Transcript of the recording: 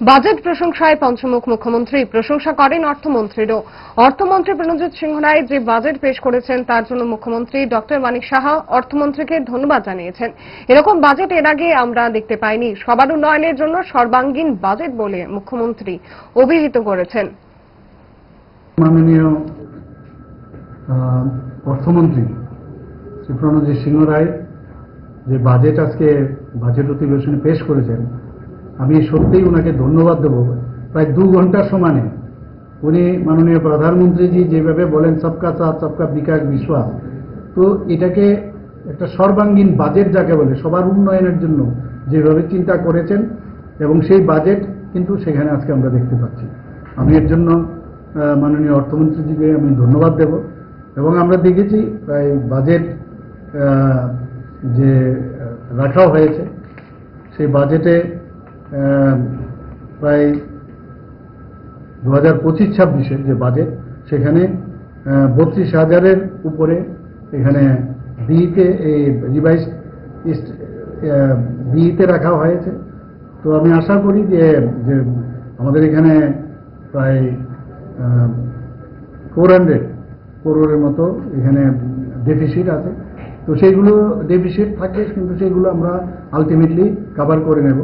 Budget প্রশংসায় পঞ্চমুখ মুখ্যমন্ত্রী। প্রশংসা করেন অর্থমন্ত্রীরও। অর্থমন্ত্রী প্রণজিৎ সিংহ রায় যে বাজেট পেশ করেছেন, তার জন্য মুখ্যমন্ত্রী ডক্টর মানিক সাহা অর্থমন্ত্রীকে ধন্যবাদ জানিয়েছেন। এরকম বাজেট এর আগে আমরা দেখতে পাইনি। সবার উন্নয়নের জন্য সর্বাঙ্গীন বাজেট বলে মুখ্যমন্ত্রী অভিহিত করেছেন। অর্থমন্ত্রী শ্রী প্রণজিৎ সিংহ রায় যে বাজেট আজকে বাজেট অধিবেশনে পেশ করেছেন আমি সত্যিই ওনাকে ধন্যবাদ দেব। প্রায় দু ঘণ্টার সমানে উনি মাননীয় প্রধানমন্ত্রীজি যেভাবে বলেন, সবকা সাথ, সবকা বিকাশ, বিশ্বাস। তো এটাকে একটা সর্বাঙ্গীন বাজেট যাকে বলে, সবার উন্নয়নের জন্য যেভাবে চিন্তা করেছেন এবং সেই বাজেট কিন্তু সেখানে আজকে আমরা দেখতে পাচ্ছি। আমি এর জন্য মাননীয় অর্থমন্ত্রীজিকে আমি ধন্যবাদ দেব এবং আমরা দেখেছি প্রায় বাজেট যে রাখা হয়েছে, সেই বাজেটে প্রায় দু হাজার পঁচিশ ছাব্বিশের যে বাজেট সেখানে বত্রিশ হাজারের উপরে এখানে বিইতে এই রিভাইজ বিইতে রাখা হয়েছে। তো আমি আশা করি যে যে আমাদের এখানে প্রায় ফোর হান্ড্রেড করোড়ের মতো এখানে ডেফিসিট আছে। তো সেইগুলো ডেফিসিট থাকে, কিন্তু সেগুলো আমরা আলটিমেটলি কাভার করে নেব।